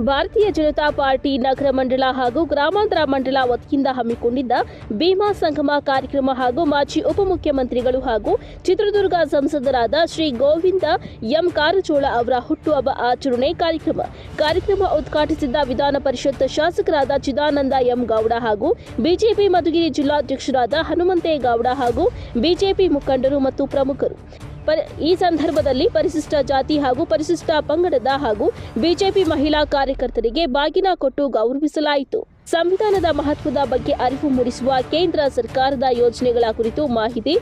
ಭಾರತೀಯ ಜನತಾ ಪಾರ್ಟಿ ನಗರ ಮಂಡಳ ಹಾಗೂ ಗ್ರಾಮಾಂತರ ಮಂಡಳ ವತಿಯಿಂದ ಹಮ್ಮಿಕೊಂಡಿದ್ದ ಭೀಮಾ ಸಂಗಮ ಕಾರ್ಯಕ್ರಮ ಹಾಗೂ ಮಾಜಿ ಉಪಮುಖ್ಯಮಂತ್ರಿಗಳು ಹಾಗೂ ಚಿತ್ರದುರ್ಗ ಸಂಸದರಾದ ಶ್ರೀ ಗೋವಿಂದ ಎಂ ಕಾರಜೋಳ ಅವರ ಹುಟ್ಟುಹಬ್ಬ ಆಚರಣೆ ಕಾರ್ಯಕ್ರಮ. ಕಾರ್ಯಕ್ರಮ ಉದ್ಘಾಟಿಸಿದ್ದ ವಿಧಾನ ಪರಿಷತ್ ಶಾಸಕರಾದ ಚಿದಾನಂದ ಎಂ ಗೌಡ ಹಾಗೂ ಬಿಜೆಪಿ ಮಧುಗಿರಿ ಜಿಲ್ಲಾಧ್ಯಕ್ಷರಾದ ಹನುಮಂತೇಗೌಡ ಹಾಗೂ ಬಿಜೆಪಿ ಮುಖಂಡರು ಮತ್ತು ಪ್ರಮುಖರು. ಪರಿ- ಈ ಸಂದರ್ಭದಲ್ಲಿ ಪರಿಶಿಷ್ಟ ಜಾತಿ ಹಾಗೂ ಪರಿಶಿಷ್ಟ ಪಂಗಡದ ಹಾಗೂ ಬಿಜೆಪಿ ಮಹಿಳಾ ಕಾರ್ಯಕರ್ತರಿಗೆ ಬಾಗಿನ ಕೊಟ್ಟು ಗೌರವಿಸಲಾಯಿತು. ಸಂವಿಧಾನದ ಮಹತ್ವದ ಬಗ್ಗೆ ಅರಿವು ಮೂಡಿಸುವ ಕೇಂದ್ರ ಸರ್ಕಾರದ ಯೋಜನೆಗಳ ಕುರಿತು ಮಾಹಿತಿ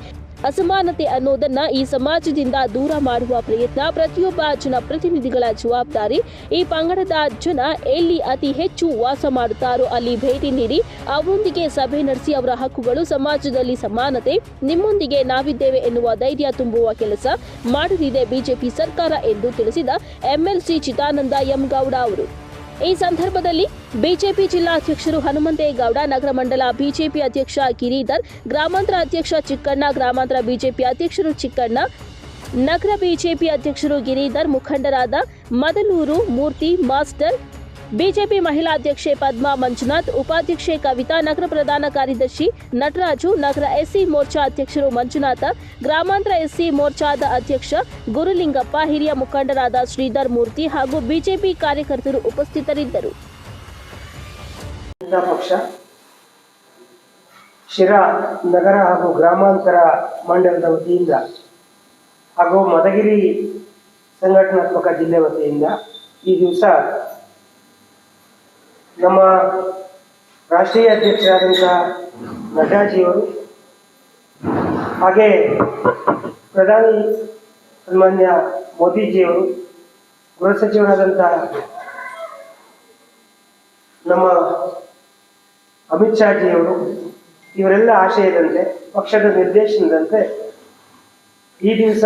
ಅಸಮಾನತೆ ಅನ್ನೋದನ್ನ ಈ ಸಮಾಜದಿಂದ ದೂರ ಮಾಡುವ ಪ್ರಯತ್ನ ಪ್ರತಿಯೊಬ್ಬ ಜನಪ್ರತಿನಿಧಿಗಳ ಜವಾಬ್ದಾರಿ. ಈ ಪಂಗಡದ ಜನ ಎಲ್ಲಿ ಅತಿ ಹೆಚ್ಚು ವಾಸ ಮಾಡುತ್ತಾರೋ ಅಲ್ಲಿ ಭೇಟಿ ನೀಡಿ, ಅವರೊಂದಿಗೆ ಸಭೆ ನಡೆಸಿ ಅವರ ಹಕ್ಕುಗಳು ಸಮಾಜದಲ್ಲಿ ಸಮಾನತೆ, ನಿಮ್ಮೊಂದಿಗೆ ನಾವಿದ್ದೇವೆ ಎನ್ನುವ ಧೈರ್ಯ ತುಂಬುವ ಕೆಲಸ ಮಾಡಲಿದೆ ಬಿಜೆಪಿ ಸರ್ಕಾರ ಎಂದು ತಿಳಿಸಿದ ಎಂಎಲ್ಸಿ ಚಿದಾನಂದ ಎಂ ಗೌಡ ಅವರು. ಈ ಸಂದರ್ಭದಲ್ಲಿ ಬಿಜೆಪಿ ಜಿಲ್ಲಾಧ್ಯಕ್ಷರು ಹನುಮಂತೇಗೌಡ, ನಗರ ಮಂಡಲ ಬಿಜೆಪಿ ಅಧ್ಯಕ್ಷ ಗಿರಿಧರ್, ಗ್ರಾಮಾಂತರ ಅಧ್ಯಕ್ಷ ಚಿಕ್ಕಣ್ಣ, ಗ್ರಾಮಾಂತರ ಬಿಜೆಪಿ ಅಧ್ಯಕ್ಷರು ಚಿಕ್ಕಣ್ಣ, ನಗರ ಬಿಜೆಪಿ ಅಧ್ಯಕ್ಷರು ಗಿರಿಧರ್, ಮುಖಂಡರಾದ ಮದಲೂರು ಮೂರ್ತಿ, ಮಾಸ್ಟರ್ ಬಿಜೆಪಿ ಮಹಿಳಾ ಅಧ್ಯಕ್ಷೆ ಪದ್ಮಾ ಮಂಜುನಾಥ್, ಉಪಾಧ್ಯಕ್ಷೆ ಕವಿತಾ, ನಗರ ಪ್ರಧಾನ ಕಾರ್ಯದರ್ಶಿ ನಟರಾಜು, ನಗರ ಎಸ್ಸಿ ಮೋರ್ಚಾ ಅಧ್ಯಕ್ಷರು ಮಂಜುನಾಥ, ಗ್ರಾಮಾಂತರ ಎಸ್ಸಿ ಮೋರ್ಚಾದ ಅಧ್ಯಕ್ಷ ಗುರುಲಿಂಗಪ್ಪ, ಹಿರಿಯ ಮುಖಂಡರಾದ ಶ್ರೀಧರ್ ಮೂರ್ತಿ ಹಾಗೂ ಬಿಜೆಪಿ ಕಾರ್ಯಕರ್ತರು ಉಪಸ್ಥಿತರಿದ್ದರು. ಶಿರಾ ನಗರ ಹಾಗೂ ಗ್ರಾಮಾಂತರ ಮಂಡಲದ ವತಿಯಿಂದ ಹಾಗೂ ಮಧುಗಿರಿ ಸಂಘಟನಾತ್ಮಕ ಜಿಲ್ಲೆ ವತಿಯಿಂದ ಈ ದಿವಸ ನಮ್ಮ ರಾಷ್ಟ್ರೀಯ ಅಧ್ಯಕ್ಷರಾದಂತಹ ನಡ್ಡಾಜಿಯವರು ಹಾಗೆ ಪ್ರಧಾನಿ ಸನ್ಮಾನ್ಯ ಮೋದಿಜಿಯವರು ಗೃಹ ಸಚಿವರಾದಂಥ ನಮ್ಮ ಅಮಿತ್ ಶಾಜಿಯವರು ಇವರೆಲ್ಲ ಆಶಯದಂತೆ, ಪಕ್ಷದ ನಿರ್ದೇಶನದಂತೆ ಈ ದಿವಸ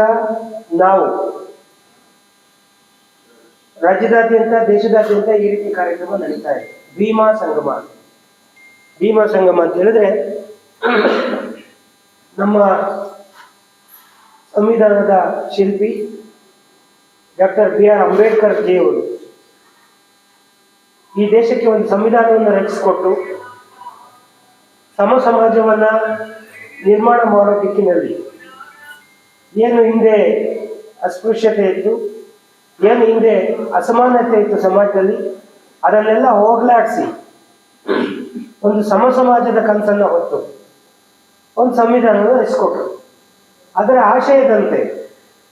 ನಾವು ರಾಜ್ಯದಾದ್ಯಂತ, ದೇಶದಾದ್ಯಂತ ಈ ರೀತಿ ಕಾರ್ಯಕ್ರಮ ನಡೀತಾ ಇದೆ. ಭೀಮಾ ಸಂಗಮ. ಭೀಮಾ ಸಂಗಮ ಅಂತ ಹೇಳಿದ್ರೆ ನಮ್ಮ ಸಂವಿಧಾನದ ಶಿಲ್ಪಿ ಡಾಕ್ಟರ್ ಬಿ ಆರ್ ಅಂಬೇಡ್ಕರ್ ಜಿಯವರು ಈ ದೇಶಕ್ಕೆ ಒಂದು ಸಂವಿಧಾನವನ್ನು ರಚಿಸಿಕೊಟ್ಟು ಸಮ ಸಮಾಜವನ್ನ ನಿರ್ಮಾಣ ಮಾಡೋ ದಿಕ್ಕಿನಲ್ಲಿ ಏನು ಹಿಂದೆ ಅಸ್ಪೃಶ್ಯತೆ ಇತ್ತು, ಏನು ಹಿಂದೆ ಅಸಮಾನತೆ ಇತ್ತು ಸಮಾಜದಲ್ಲಿ ಅದನ್ನೆಲ್ಲ ಹೋಗ್ಲಾಡಿಸಿ. ಒಂದು ಸಮ ಸಮಾಜದ ಕನಸನ್ನ ಹೊತ್ತು. ಒಂದು ಸಂವಿಧಾನವನ್ನು ಇಸ್ಕೊಟ್ರು ಅದರ ಆಶಯದಂತೆ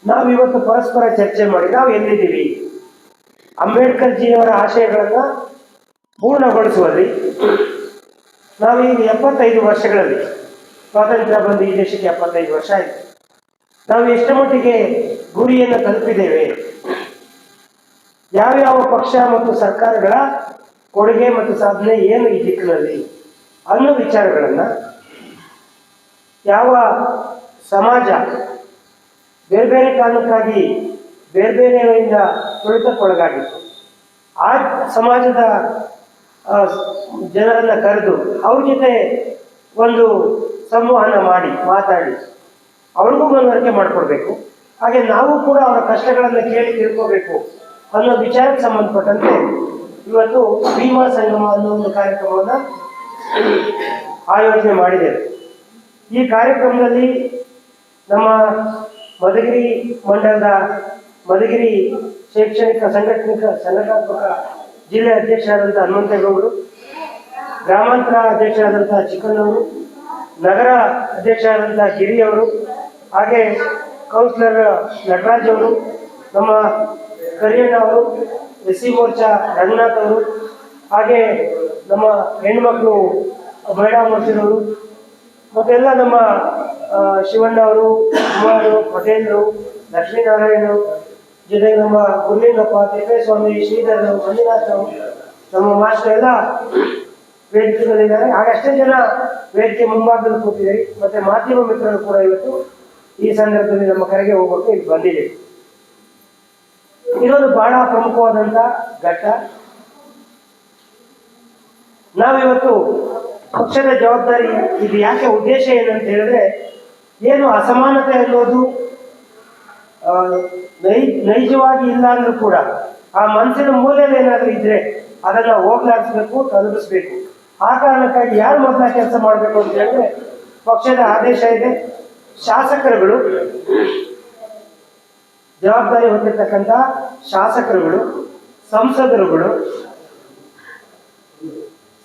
ನಾವು ಇವತ್ತು ಪರಸ್ಪರ ಚರ್ಚೆ ಮಾಡಿ, ನಾವು ಎಲ್ಲಿದ್ದೀವಿ? ಅಂಬೇಡ್ಕರ್ ಜಿಯವರ ಆಶಯಗಳನ್ನ ಪೂರ್ಣಗೊಳಿಸುವಲ್ಲಿ, ನಾವೀಗ ಎಪ್ಪತ್ತೈದು ವರ್ಷಗಳಲ್ಲಿ, ಸ್ವಾತಂತ್ರ್ಯ ಬಂದು ಈ ದೇಶಕ್ಕೆ ಎಪ್ಪತ್ತೈದು ವರ್ಷ ಆಯಿತು. ನಾವು ಎಷ್ಟು ಮಟ್ಟಿಗೆ ಗುರಿಯನ್ನು ತಲುಪಿದ್ದೇವೆ? ಯಾವ್ಯಾವ ಪಕ್ಷ ಮತ್ತು ಸರ್ಕಾರಗಳ ಕೊಡುಗೆ ಮತ್ತು ಸಾಧನೆ ಏನು ಈ ದಿಕ್ಕಿನಲ್ಲಿ ಅನ್ನೋ ವಿಚಾರಗಳನ್ನ ಯಾವ ಸಮಾಜ ಬೇರೆ ಬೇರೆ ಕಾರಣಕ್ಕಾಗಿ ಬೇರೆ ಬೇರೆಯವರಿಂದ ತುಳಿತಕ್ಕೊಳಗಾಗಿತ್ತು. ಆ ಸಮಾಜದ ಜನರನ್ನ ಕರೆದು ಅವ್ರ ಜೊತೆ ಒಂದು ಸಂವಹನ ಮಾಡಿ, ಮಾತಾಡಿ. ಅವ್ರಿಗೂ ಮನವರಿಕೆ ಮಾಡಿಕೊಡ್ಬೇಕು. ಹಾಗೆ ನಾವು ಕೂಡ ಅವರ ಕಷ್ಟಗಳನ್ನು ಕೇಳಿ ತಿಳ್ಕೋಬೇಕು. ಅನ್ನೋ ವಿಚಾರಕ್ಕೆ ಸಂಬಂಧಪಟ್ಟಂತೆ ಇವತ್ತು ಭೀಮಾ ಸಂಗಮ ಅನ್ನೋ ಒಂದು ಕಾರ್ಯಕ್ರಮವನ್ನು ಆಯೋಜನೆ ಮಾಡಿದ್ದೇವೆ ಈ ಕಾರ್ಯಕ್ರಮದಲ್ಲಿ ನಮ್ಮ ಮಧುಗಿರಿ ಮಂಡಲದ ಮಧುಗಿರಿ ಶೈಕ್ಷಣಿಕ ಸಂಘಟನಿಕ ಸಂಘಟನಾತ್ಮಕ ಜಿಲ್ಲೆ ಅಧ್ಯಕ್ಷರಾದಂಥ ಹನುಮಂತೇಗೌಡರು, ಗ್ರಾಮಾಂತರ ಅಧ್ಯಕ್ಷರಾದಂಥ ಚಿಕ್ಕಣ್ಣವರು, ನಗರ ಅಧ್ಯಕ್ಷರಾದಂಥ ಗಿರಿಯವರು, ಹಾಗೆ ಕೌನ್ಸಿಲರ್ ನಟರಾಜ್ ಅವರು, ನಮ್ಮ ಕರಿಯಣ್ಣ ಅವರು ಎಸ್ ಸಿ ಮೋರ್ಚಾ ರಂಗನಾಥ್ ಅವರು, ಹಾಗೆ ನಮ್ಮ ಹೆಣ್ಮಕ್ಳು ಮಹಿಳಾ ಮೋರ್ಚಾದವರು, ಮತ್ತೆಲ್ಲ ನಮ್ಮ ಶಿವಣ್ಣ ಅವರು, ಕುಮಾರು ಪಟೇಲ್ರು ಲಕ್ಷ್ಮೀನಾರಾಯಣ ಜೊತೆಗೆ ನಮ್ಮ ಗುರುಲಿಂಗಪ್ಪ, ತಿಪ್ಪೇಸ್ವಾಮಿ, ಶ್ರೀಧರ್ ಮಂಜುನಾಥ್ ನಮ್ಮ ಮಾಸ್ಟರ್ ಎಲ್ಲ ವೇದಿಕೆಗಳಿದ್ದಾರೆ ಹಾಗೆ ಅಷ್ಟೇ ಜನ ವೇದಿಕೆ ಮುಂಭಾಗದಲ್ಲಿ ಕೂತಿದ್ದೀವಿ ಮತ್ತೆ ಮಾಧ್ಯಮ ಮಿತ್ರರು ಕೂಡ ಇವತ್ತು ಈ ಸಂದರ್ಭದಲ್ಲಿ ನಮ್ಮ ಕರೆಗೆ ಹೋಗೋಕೆ ಇಲ್ಲಿ ಬಂದಿದೆ ಇದೊಂದು ಬಹಳ ಪ್ರಮುಖವಾದಂತ ಘಟ್ಟ. ನಾವಿವತ್ತು ಪಕ್ಷದ ಜವಾಬ್ದಾರಿ ಇದು ಯಾಕೆ ಉದ್ದೇಶ ಏನಂತ ಹೇಳಿದ್ರೆ, ಏನು ಅಸಮಾನತೆ ಅನ್ನೋದು ನೈಜವಾಗಿ ಇಲ್ಲ ಅಂದ್ರೂ ಕೂಡ, ಆ ಮನಸ್ಸಿನ ಮೂಲೆಯಲ್ಲಿ ಏನಾದರೂ ಇದ್ರೆ ಅದನ್ನ ಹೋಗ್ಲಾಡಿಸ್ಬೇಕು ತಲುಪಿಸ್ಬೇಕು. ಆ ಕಾರಣಕ್ಕಾಗಿ ಯಾರು ಮೊದಲ ಕೆಲಸ ಮಾಡಬೇಕು ಅಂತ ಹೇಳಿದ್ರೆ, ಪಕ್ಷದ ಆದೇಶ ಇದೆ. ಶಾಸಕರುಗಳು ಜವಾಬ್ದಾರಿ ಹೊಂದಿರತಕ್ಕಂಥ ಶಾಸಕರುಗಳು, ಸಂಸದರುಗಳು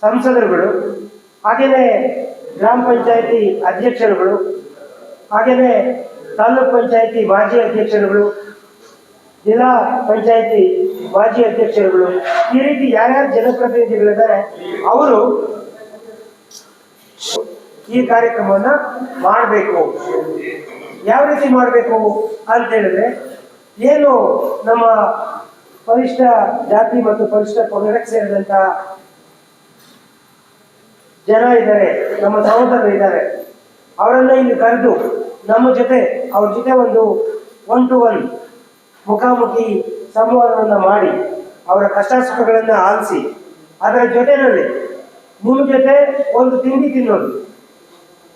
ಸಂಸದರುಗಳು ಹಾಗೇನೆ ಗ್ರಾಮ ಪಂಚಾಯತಿ ಅಧ್ಯಕ್ಷರುಗಳು ಹಾಗೇನೆ ತಾಲೂಕ್ ಪಂಚಾಯತಿ ಮಾಜಿ ಅಧ್ಯಕ್ಷರುಗಳು, ಜಿಲ್ಲಾ ಪಂಚಾಯತಿ ಮಾಜಿ ಅಧ್ಯಕ್ಷರುಗಳು, ಈ ರೀತಿ ಯಾರ್ಯಾರು ಜನಪ್ರತಿನಿಧಿಗಳಿದ್ದಾರೆ, ಅವರು ಈ ಕಾರ್ಯಕ್ರಮವನ್ನು ಮಾಡಬೇಕು. ಯಾವ ರೀತಿ ಮಾಡಬೇಕು ಅಂತ ಹೇಳಿದ್ರೆ ಏನು ನಮ್ಮ ಪರಿಷ್ಠ ಜಾತಿ ಮತ್ತು ಪರಿಷ್ಠ ಪಂಗಡಕ್ಕೆ ಸೇರಿದಂತ ಜನ ಇದ್ದಾರೆ, ನಮ್ಮ ಸಹೋದರರು ಇದ್ದಾರೆ. ಅವರನ್ನ ಇಲ್ಲಿ ಕರೆದು ನಮ್ಮ ಜೊತೆ, ಅವ್ರ ಜೊತೆ ಒಂದು ಒನ್ ಟು ಒನ್ ಮುಖಾಮುಖಿ ಸಂವಾದವನ್ನ ಮಾಡಿ, ಅವರ ಕಷ್ಟ ಸುಖಗಳನ್ನ ಆಲಿಸಿ, ಅದರ ಜೊತೆನಲ್ಲಿ ನಿಮ್ಮ ಜೊತೆ ಒಂದು ತಿಂಡಿ ತಿನ್ನೋದು,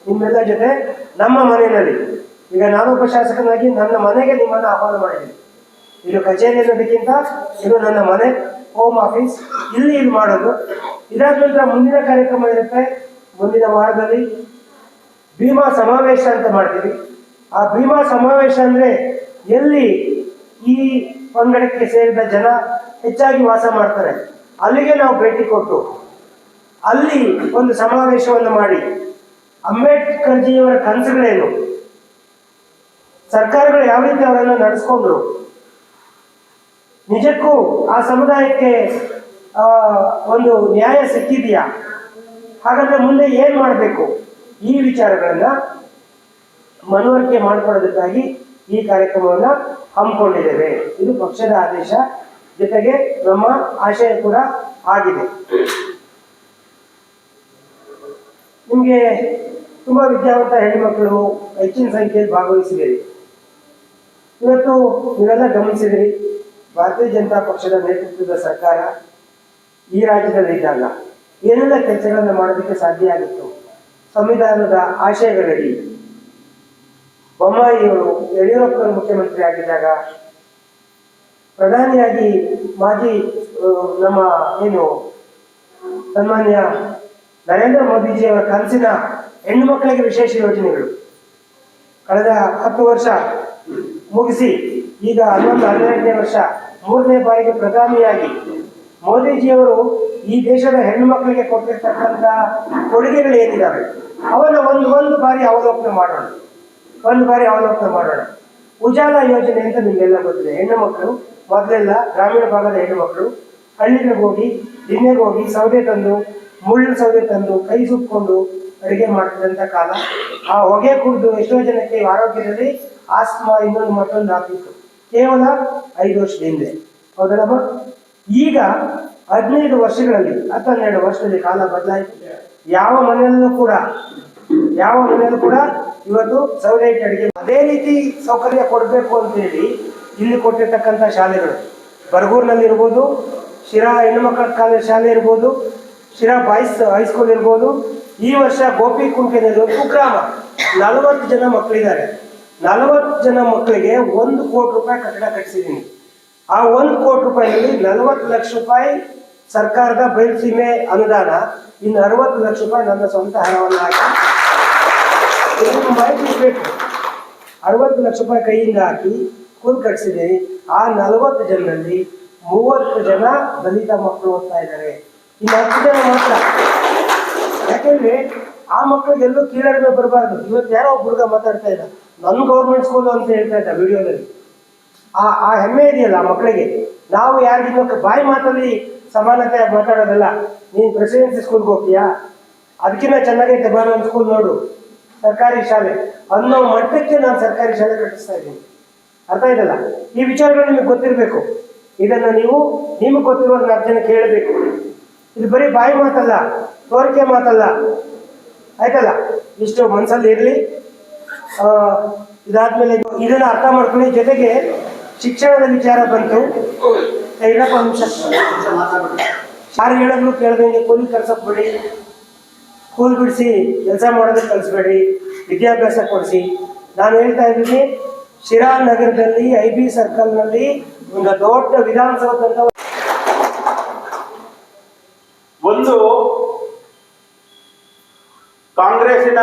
ನಿಮ್ಮೆಲ್ಲ ಜೊತೆ ನಮ್ಮ ಮನೆಯಲ್ಲಿ. ಈಗ ನಾನೊಬ್ಬ ಶಾಸಕನಾಗಿ ನನ್ನ ಮನೆಗೆ ನಿಮ್ಮನ್ನು ಆಹ್ವಾನ ಮಾಡಿದ್ದೀನಿ ಇದು ಕಚೇರಿ ಅನ್ನೋದಕ್ಕಿಂತ ಇದು ನನ್ನ ಮನೆ ಹೋಮ್ ಆಫೀಸ್ ಇಲ್ಲಿ ಇದು ಮಾಡೋದು. ಇದಾದ ನಂತರ ಮುಂದಿನ ಕಾರ್ಯಕ್ರಮ ಇರುತ್ತೆ ಮುಂದಿನ ವಾರದಲ್ಲಿ ಭೀಮಾ ಸಮಾವೇಶ ಅಂತ ಮಾಡ್ತೀವಿ. ಆ ಭೀಮಾ ಸಮಾವೇಶ ಅಂದ್ರೆ ಎಲ್ಲಿ ಈ ಪಂಗಡಕ್ಕೆ ಸೇರಿದ ಜನ ಹೆಚ್ಚಾಗಿ ವಾಸ ಮಾಡ್ತಾರೆ. ಅಲ್ಲಿಗೆ ನಾವು ಭೇಟಿ ಕೊಟ್ಟು ಅಲ್ಲಿ ಒಂದು ಸಮಾವೇಶವನ್ನು ಮಾಡಿ. ಅಂಬೇಡ್ಕರ್ ಜಿಯವರ ಕನಸುಗಳೇನು? ಸರ್ಕಾರಗಳು ಯಾವ ರೀತಿ ಅವರನ್ನು ನಡೆಸ್ಕೊಂಡ್ರು? ನಿಜಕ್ಕೂ ಆ ಸಮುದಾಯಕ್ಕೆ ಒಂದು ನ್ಯಾಯ ಸಿಕ್ಕಿದೆಯಾ? ಹಾಗಾದ್ರೆ ಮುಂದೆ ಏನ್ ಮಾಡಬೇಕು? ಈ ವಿಚಾರಗಳನ್ನ ಮನವರಿಕೆ ಮಾಡಿಕೊಳ್ಳೋದಕ್ಕಾಗಿ ಈ ಕಾರ್ಯಕ್ರಮವನ್ನ ಹಮ್ಮಿಕೊಂಡಿದ್ದೇವೆ. ಇದು ಪಕ್ಷದ ಆದೇಶ. ಜೊತೆಗೆ ನಮ್ಮ ಆಶಯ ಕೂಡ ಆಗಿದೆ. ನಿಮಗೆ ತುಂಬಾ ವಿದ್ಯಾವಂತ ಹೆಣ್ಣುಮಕ್ಕಳು ಹೆಚ್ಚಿನ ಸಂಖ್ಯೆಯಲ್ಲಿ ಭಾಗವಹಿಸಿದ್ದೀರಿ. ಇವತ್ತು ನೀವೆಲ್ಲ ಗಮನಿಸಿದಿರಿ, ಭಾರತೀಯ ಜನತಾ ಪಕ್ಷದ ನೇತೃತ್ವದ ಸರ್ಕಾರ ಈ ರಾಜ್ಯದಲ್ಲಿ ಇದ್ದಾಗ ಏನೆಲ್ಲ ಕೆಲಸಗಳನ್ನು ಮಾಡೋದಕ್ಕೆ ಸಾಧ್ಯ ಆಗಿತ್ತು? ಸಂವಿಧಾನದ ಆಶಯಗಳಡಿ ಬೊಮ್ಮಾಯಿಯವರು ಯಡಿಯೂರಪ್ಪನವರು ಮುಖ್ಯಮಂತ್ರಿ ಆಗಿದ್ದಾಗ ಪ್ರಧಾನಿಯಾಗಿ ಮಾಜಿ ನಮ್ಮ ಏನು ಸನ್ಮಾನ್ಯ ನರೇಂದ್ರ ಮೋದಿಜಿಯವರ ಕನಸಿನ ಹೆಣ್ಣು ಮಕ್ಕಳಿಗೆ ವಿಶೇಷ ಯೋಜನೆಗಳು. ಕಳೆದ ಹತ್ತು ವರ್ಷ ಮುಗಿಸಿ. ಈಗ ಹನ್ನೊಂದು ಹನ್ನೆರಡನೇ ವರ್ಷ, ಮೂರನೇ ಬಾರಿಗೆ ಪ್ರಧಾನಿಯಾಗಿ. ಮೋದಿಜಿಯವರು ಈ ದೇಶದ ಹೆಣ್ಣು ಮಕ್ಕಳಿಗೆ ಕೊಟ್ಟಿರ್ತಕ್ಕಂಥ ಕೊಡುಗೆಗಳು ಏನಿದ್ದಾವೆ ಅವನ್ನು ಒಂದು ಒಂದು ಬಾರಿ ಅವಲೋಕನ ಮಾಡೋಣ. ಒಂದು ಬಾರಿ ಅವಲೋಕನ ಮಾಡೋಣ. ಉಜಾಲ ಯೋಜನೆ ಅಂತ ನಿಮಗೆಲ್ಲ ಗೊತ್ತಿದೆ. ಹೆಣ್ಣು ಮಕ್ಕಳು, ಮೊದಲೆಲ್ಲ ಗ್ರಾಮೀಣ ಭಾಗದ ಹೆಣ್ಣು ಮಕ್ಕಳು ಹಳ್ಳಿಗೆ ಹೋಗಿ ದಿನ್ನೆಗೆ ಹೋಗಿ ಸೌದೆ ತಂದು, ಮುಳ್ಳು ಸೌದೆ ತಂದು, ಕೈ ಸುಟ್ಕೊಂಡು ಅಡುಗೆ ಮಾಡ್ತಿದ್ದಂಥ ಕಾಲ. ಆ ಹೊಗೆ ಕುಡಿದು ಎಷ್ಟೋ ಜನಕ್ಕೆ ಆರೋಗ್ಯದಲ್ಲಿ ಆಸ್ಮಾ ಇನ್ನೊಂದು ಮತ್ತೊಂದು ಹಾಕಿತ್ತು ಕೇವಲ ಐದು ವರ್ಷದ ಹಿಂದೆ. ಹೌದಲ್ಲಮ್ಮ ಈಗ ಹದಿನೈದು ವರ್ಷಗಳಲ್ಲಿ, ಹತ್ತನ್ನೆರಡು ವರ್ಷದಲ್ಲಿ ಕಾಲ ಬದಲಾಯಿತು. ಯಾವ ಮನೆಯಲ್ಲೂ ಕೂಡ, ಯಾವ ಮನೆಯಲ್ಲೂ ಕೂಡ ಇವತ್ತು ಸೌಲೈಟ್ ಅಡಿಗೆ ಅದೇ ರೀತಿ ಸೌಕರ್ಯ ಕೊಡಬೇಕು ಅಂತ ಹೇಳಿ ಇಲ್ಲಿ ಕೊಟ್ಟಿರ್ತಕ್ಕಂಥ ಶಾಲೆಗಳು. ಬರಗೂರಿನಲ್ಲಿ ಇರ್ಬೋದು, ಶಿರಾ ಹೆಣ್ಣುಮಕ್ಕಳ ಕಾಲೇಜ್ ಶಾಲೆ ಇರ್ಬೋದು, ಶಿರಾ ಬಾಯ್ಸ್ ಹೈಸ್ಕೂಲ್ ಇರ್ಬೋದು. ಈ ವರ್ಷ ಗೋಪಿ ಕುಂಟೆನಲ್ಲಿ ಕುಗ್ರಾಮ, ನಲವತ್ತು ಜನ ಮಕ್ಕಳಿದ್ದಾರೆ. ನಲವತ್ತು ಜನ ಮಕ್ಕಳಿಗೆ ಒಂದು ಕೋಟಿ ರೂಪಾಯಿ ಕಟ್ಟಡ ಕಟ್ಟಿಸಿದ್ದೀನಿ. ಆ ಒಂದು ಕೋಟಿ ರೂಪಾಯಿಯಲ್ಲಿ ನಲವತ್ತು ಲಕ್ಷ ರೂಪಾಯಿ ಸರ್ಕಾರದ ಬಯಲುಸೀಮೆ ಅನುದಾನ, ಇನ್ನು ಅರವತ್ತು ಲಕ್ಷ ರೂಪಾಯಿ ನನ್ನ ಸ್ವಂತ ಹಣವನ್ನು ಹಾಕಿ ಮಾಹಿತಿ ಬೇಕು ಅರವತ್ತು ಲಕ್ಷ ರೂಪಾಯಿ ಕೈಯಿಂದ ಹಾಕಿ ಕೂಲ್ ಕಟ್ಟಿಸಿದ್ದೀನಿ. ಆ ನಲವತ್ತು ಜನರಲ್ಲಿ ಮೂವತ್ತು ಜನ ದಲಿತ ಮಕ್ಕಳು ಓದ್ತಾ ಇದ್ದಾರೆ. ಇನ್ನು ಹತ್ತು ಜನ ಮಾತ್ರ. ಯಾಕೆಂದ್ರೆ ಆ ಮಕ್ಕಳಿಗೆಲ್ಲೂ ಕೀಳರಿಮೆ ಬರಬಾರ್ದು. ಇವತ್ತು ಯಾರೋ ಒಬ್ಬ ಹುಡುಗ ಮಾತಾಡ್ತಾ ಇದ್ದ. ನನ್ನ ಗೌರ್ಮೆಂಟ್ ಸ್ಕೂಲ್ ಅಂತ ಹೇಳ್ತಾ ಇದ್ದ ವಿಡಿಯೋದಲ್ಲಿ ಆ ಆ ಹೆಮ್ಮೆ ಇದೆಯಲ್ಲ ಮಕ್ಕಳಿಗೆ? ನಾವು ಯಾರಿಗಿನ್ನ ಬಾಯಿ ಮಾತಲ್ಲಿ ಸಮಾನತೆ ಮಾತಾಡೋದಲ್ಲ. ನೀನು ಪ್ರೆಸಿಡೆನ್ಸಿ ಸ್ಕೂಲ್ಗೆ ಹೋಗ್ತೀಯಾ? ಅದಕ್ಕಿಂತ ಚೆನ್ನಾಗೈತೆ ಬಾರೋ ಒಂದು ಸ್ಕೂಲ್ ನೋಡು. ಸರ್ಕಾರಿ ಶಾಲೆ. ಅನ್ನೋ ಮಟ್ಟಕ್ಕೆ ನಾನು ಸರ್ಕಾರಿ ಶಾಲೆ ಕಟ್ಟಿಸ್ತಾ ಇದ್ದೀನಿ. ಅರ್ಥ ಇದಲ್ಲ ಈ ವಿಚಾರಗಳು ನಿಮಗೆ ಗೊತ್ತಿರಬೇಕು. ಇದನ್ನ ನೀವು ನಿಮಗೆ ಗೊತ್ತಿರುವ ಅರ್ಜನ ಜನ ಕೇಳಬೇಕು. ಇದು ಬರೀ ಬಾಯಿ ಮಾತಲ್ಲ, ತೋರಿಕೆ ಮಾತಲ್ಲ. ಆಯ್ತಲ್ಲ? ಇಷ್ಟು ಮನಸ್ಸಲ್ಲಿ ಇರಲಿ. ಇದಾದ್ಮೇಲೆ ಇದನ್ನ ಅರ್ಥ ಮಾಡ್ಕೊಳ್ಳಿ. ಜೊತೆಗೆ ಶಿಕ್ಷಣದ ವಿಚಾರ ಬಂತು. ಏನಪ್ಪ ಅಂಶ ಯಾರು ಹೇಳಿದ್ರು ಕೇಳ್ದಂಗೆ ಕೂಲಿ ಕಳ್ಸಕ್ ಬಿಡಿ ಸ್ಕೂಲ್ ಬಿಡಿಸಿ ಕೆಲಸ ಮಾಡೋದಕ್ಕೆ ಕಲಿಸ್ಬೇಡಿ ವಿದ್ಯಾಭ್ಯಾಸ ಕೊಡಿಸಿ. ನಾನು ಹೇಳ್ತಾ ಇದ್ದೀನಿ, ಶಿರಾ ನಗರದಲ್ಲಿ ಐ ಬಿ ಸರ್ಕಲ್ನಲ್ಲಿ ಒಂದು ದೊಡ್ಡ ವಿಧಾನಸೌಧ ಒಂದು ಕಾಂಗ್ರೆಸ್ಸಿನ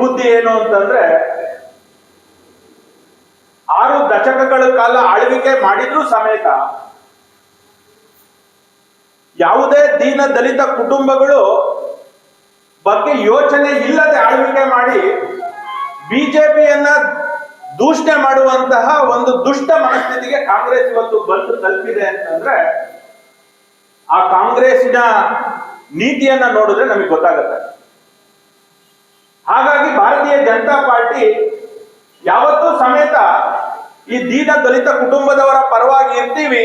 ದುರ್ಬುದ್ಧಿ ಏನು ಅಂತಂದ್ರೆ, ಆರು ದಶಕಗಳ ಕಾಲ ಆಳ್ವಿಕೆ ಮಾಡಿದ್ರು ಸಮೇತ ಯಾವುದೇ ದೀನ ದಲಿತ ಕುಟುಂಬಗಳು ಬಗ್ಗೆ ಯೋಚನೆ ಇಲ್ಲದೆ ಆಳ್ವಿಕೆ ಮಾಡಿ ಬಿಜೆಪಿಯನ್ನ ದೂಷಣೆ ಮಾಡುವಂತಹ ಒಂದು ದುಷ್ಟ ಮನಸ್ಥಿತಿಗೆ ಕಾಂಗ್ರೆಸ್ ಇವತ್ತು ಬಂದು ತಲುಪಿದೆ ಅಂತಂದ್ರೆ, ಆ ಕಾಂಗ್ರೆಸ್ಸಿನ ನೀತಿಯನ್ನ ನೋಡಿದ್ರೆ ನಮಗೆ ಗೊತ್ತಾಗುತ್ತೆ. ಹಾಗಾಗಿ ಭಾರತೀಯ ಜನತಾ ಪಾರ್ಟಿ ಯಾವತ್ತೂ ಸಮೇತ ಈ ದೀನ ದಲಿತ ಕುಟುಂಬದವರ ಪರವಾಗಿ ಇರ್ತೀವಿ.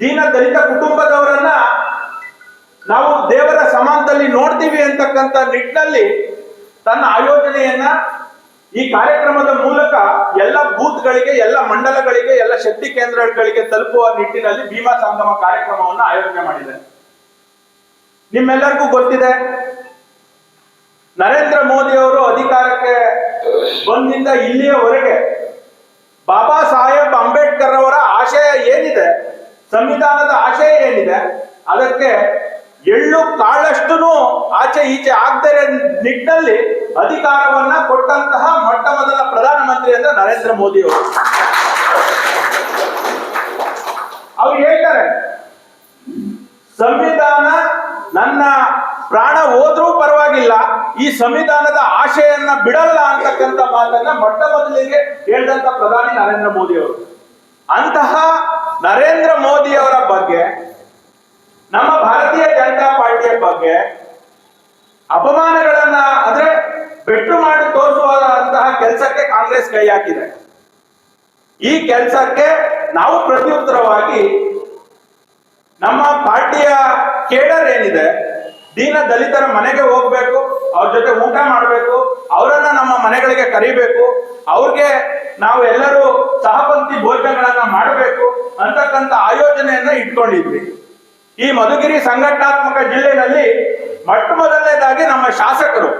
ದೀನ ದಲಿತ ಕುಟುಂಬದವರನ್ನ ನಾವು ದೇವರ ಸಮಾನದಲ್ಲಿ ನೋಡ್ತೀವಿ ಅಂತಕ್ಕಂಥ ನಿಟ್ಟಿನಲ್ಲಿ ತನ್ನ ಆಯೋಜನೆಯನ್ನ ಈ ಕಾರ್ಯಕ್ರಮದ ಮೂಲಕ ಎಲ್ಲ ಬೂತ್ಗಳಿಗೆ, ಎಲ್ಲ ಮಂಡಲಗಳಿಗೆ, ಎಲ್ಲ ಶಕ್ತಿ ಕೇಂದ್ರಗಳಿಗೆ ತಲುಪುವ ನಿಟ್ಟಿನಲ್ಲಿ ಭೀಮಾ ಸಂಗಮ ಕಾರ್ಯಕ್ರಮವನ್ನು ಆಯೋಜನೆ ಮಾಡಿದೆ ನಿಮ್ಮೆಲ್ಲರಿಗೂ ಗೊತ್ತಿದೆ ನರೇಂದ್ರ ಮೋದಿ ಅವರು ಅಧಿಕಾರಕ್ಕೆ ಬಂದಿಂದ ಇಲ್ಲಿಯವರೆಗೆ ಬಾಬಾ ಸಾಹೇಬ್ ಅಂಬೇಡ್ಕರ್ ಅವರ ಆಶಯ ಏನಿದೆ, ಸಂವಿಧಾನದ ಆಶಯ ಏನಿದೆ, ಅದಕ್ಕೆ ಎಳ್ಳು ಕಾಳಷ್ಟು ಆಚೆ ಈಚೆ ಆಗದೆ ನಿಟ್ಟಿನಲ್ಲಿ ಅಧಿಕಾರವನ್ನ ಕೊಟ್ಟಂತಹ ಮೊಟ್ಟ ಮೊದಲ ಪ್ರಧಾನಮಂತ್ರಿ ಅಂದ್ರೆ ನರೇಂದ್ರ ಮೋದಿ ಅವರು ಅವ್ರು ಹೇಳ್ತಾರೆ, ಸಂವಿಧಾನ ನನ್ನ ಪ್ರಾಣ ಹೋದ್ರೂ ಪರವಾಗಿಲ್ಲ, ಈ ಸಂವಿಧಾನದ ಆಶಯನ್ನ ಬಿಡಲ್ಲ ಅಂತಕ್ಕಂಥ ಮಾತನ್ನ ಮೊಟ್ಟ ಮೊದಲಿಗೆ ಹೇಳಿದಂತ ಪ್ರಧಾನಿ ನರೇಂದ್ರ ಮೋದಿ ಅವರು ಅಂತಹ ನರೇಂದ್ರ ಮೋದಿ ಅವರ ಬಗ್ಗೆ, ನಮ್ಮ ಭಾರತೀಯ ಜನತಾ ಪಾರ್ಟಿಯ ಬಗ್ಗೆ ಅಪಮಾನಗಳನ್ನ ಅಂದ್ರೆ ಬೆಟ್ಟು ಮಾಡಿ ತೋರಿಸುವಂತಹ ಕೆಲಸಕ್ಕೆ ಕಾಂಗ್ರೆಸ್ ಕೈ ಹಾಕಿದೆ. ಈ ಕೆಲಸಕ್ಕೆ ನಾವು ಪ್ರತ್ಯುತ್ತರವಾಗಿ ನಮ್ಮ ಪಾರ್ಟಿಯ ಕೇಡರ್ ಏನಿದೆ ದೀನ ದಲಿತರ ಮನೆಗೆ ಹೋಗ್ಬೇಕು, ಅವ್ರ ಜೊತೆ ಊಟ ಮಾಡಬೇಕು, ಅವರನ್ನ ನಮ್ಮ ಮನೆಗಳಿಗೆ ಕರಿಬೇಕು, ಅವ್ರಿಗೆ ನಾವು ಎಲ್ಲರೂ ಸಹಪಂಕ್ತಿ ಭೋಜನಗಳನ್ನ ಮಾಡಬೇಕು ಅಂತಕ್ಕಂಥ ಆಯೋಜನೆಯನ್ನ ಇಟ್ಕೊಂಡಿದ್ವಿ. ಈ ಮಧುಗಿರಿ ಸಂಘಟನಾತ್ಮಕ ಜಿಲ್ಲೆನಲ್ಲಿ ಮೊಟ್ಟ ಮೊದಲನೇದಾಗಿ ನಮ್ಮ ಶಾಸಕರು,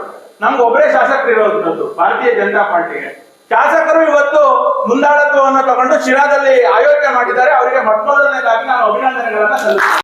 ನಮ್ಗೆ ಒಬ್ಬರೇ ಶಾಸಕರು ಇರೋದ್ರದ್ದು ಭಾರತೀಯ ಜನತಾ ಪಾರ್ಟಿಗೆ. ಶಾಸಕರು ಇವತ್ತು ಮುಂದಾಳತ್ವವನ್ನು ತಗೊಂಡು ಶಿರಾದಲ್ಲಿ ಆಯೋಜನೆ ಮಾಡಿದ್ದಾರೆ, ಅವರಿಗೆ ಮೊಟ್ಟ ಮೊದಲನೇದಾಗಿ ನಾನು ಅಭಿನಂದನೆಗಳನ್ನ ಸಲ್ಲಿಸ್ತೇನೆ.